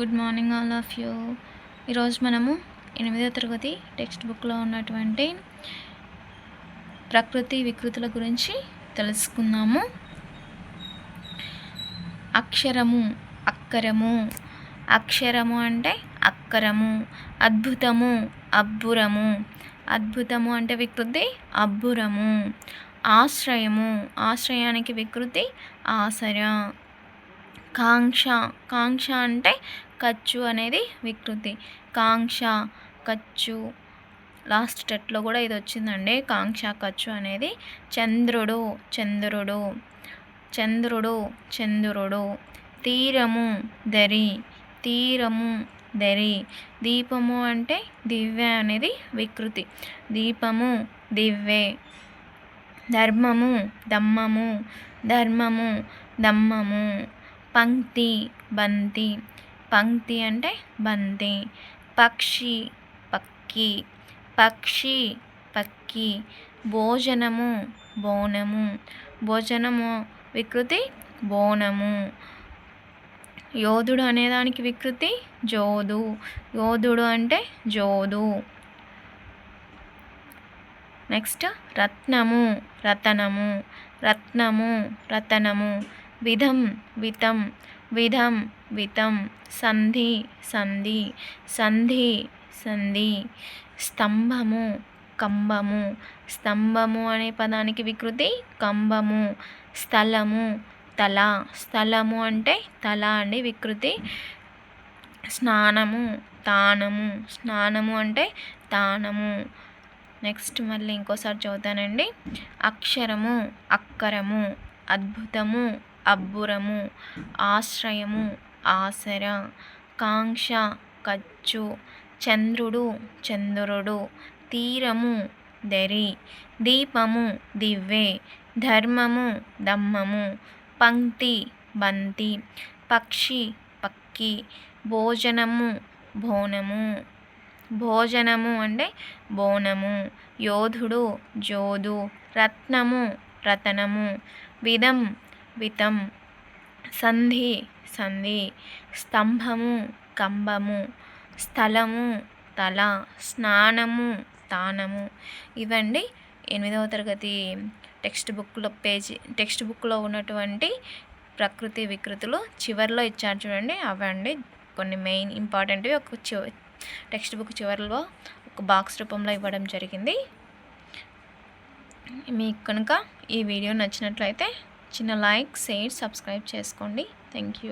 Good morning all of you. ఈరోజు మనము ఎనిమిదో తరగతి టెక్స్ట్ బుక్లో ఉన్నటువంటి ప్రకృతి వికృతుల గురించి తెలుసుకుందాము. అక్షరము అక్కరము. అక్షరము అంటే అక్కరము అద్భుతము అబ్బురము. అద్భుతము అంటే వికృతి అబ్బురము. ఆశ్రయము ఆశ్రయానికి వికృతి ఆసర. కాంక్ష కాంక్ష అంటే ఖర్చు అనేది వికృతి. కాంక్ష ఖర్చు. లాస్ట్ టెట్లో కూడా ఇది వచ్చిందండి. కాంక్ష ఖర్చు అనేది చంద్రుడు చంద్రుడు చంద్రుడు చంద్రుడు. తీరము దరి. తీరము దరి. దీపము అంటే దివ్య అనేది వికృతి. దీపము దివ్వే ధర్మము దమ్మము. ధర్మము దమ్మము. పంక్తి బంతి. పంక్తి అంటే బంతి. పక్షి పక్కి. పక్షి పక్కి. భోజనము బోనము. భోజనము వికృతి బోనము. యోధుడు అనేదానికి వికృతి జోదు. యోధుడు అంటే జోదు. నెక్స్ట్ రత్నము రతనము. రత్నము రతనము. విధం వితం విధం వితం సంధి సంధి సంధి సంధి స్తంభము కంబము స్తంభము అనే పదానికి వికృతి కంబము స్థలము తల స్థలము అంటే తల అండి వికృతి స్నానము తానము స్నానము అంటే తానము. నెక్స్ట్ మళ్ళీ ఇంకోసారి చదువుతానండి. అక్షరము అక్కరము అద్భుతము అబ్బురము ఆశ్రయము ఆసర కాంక్ష ఖర్చు చంద్రుడు చంద్రుడు తీరము దరి దీపము దివ్వే ధర్మము దమ్మము పంక్తి బంతి పక్షి పక్కి భోజనము బోనము భోజనము అంటే బోనము యోధుడు జోదు రత్నము రతనము విధం వితం. సంధి సంధి. స్తంభము కంబము స్థలము తల. స్నానము తానము ఇవండి ఎనిమిదవ తరగతి టెక్స్ట్ బుక్లో పేజీ టెక్స్ట్ బుక్లో ఉన్నటువంటి ప్రకృతి వికృతులు చివరిలో ఇచ్చారు చూడండి. అవండి కొన్ని మెయిన్ ఇంపార్టెంట్వి. ఒక టెక్స్ట్ బుక్ చివరిలో ఒక బాక్స్ రూపంలో ఇవ్వడం జరిగింది. మీకు కనుక ఈ వీడియో నచ్చినట్లయితే చిన్న లైక్ షేర్ సబ్స్క్రైబ్ చేసుకోండి. Thank you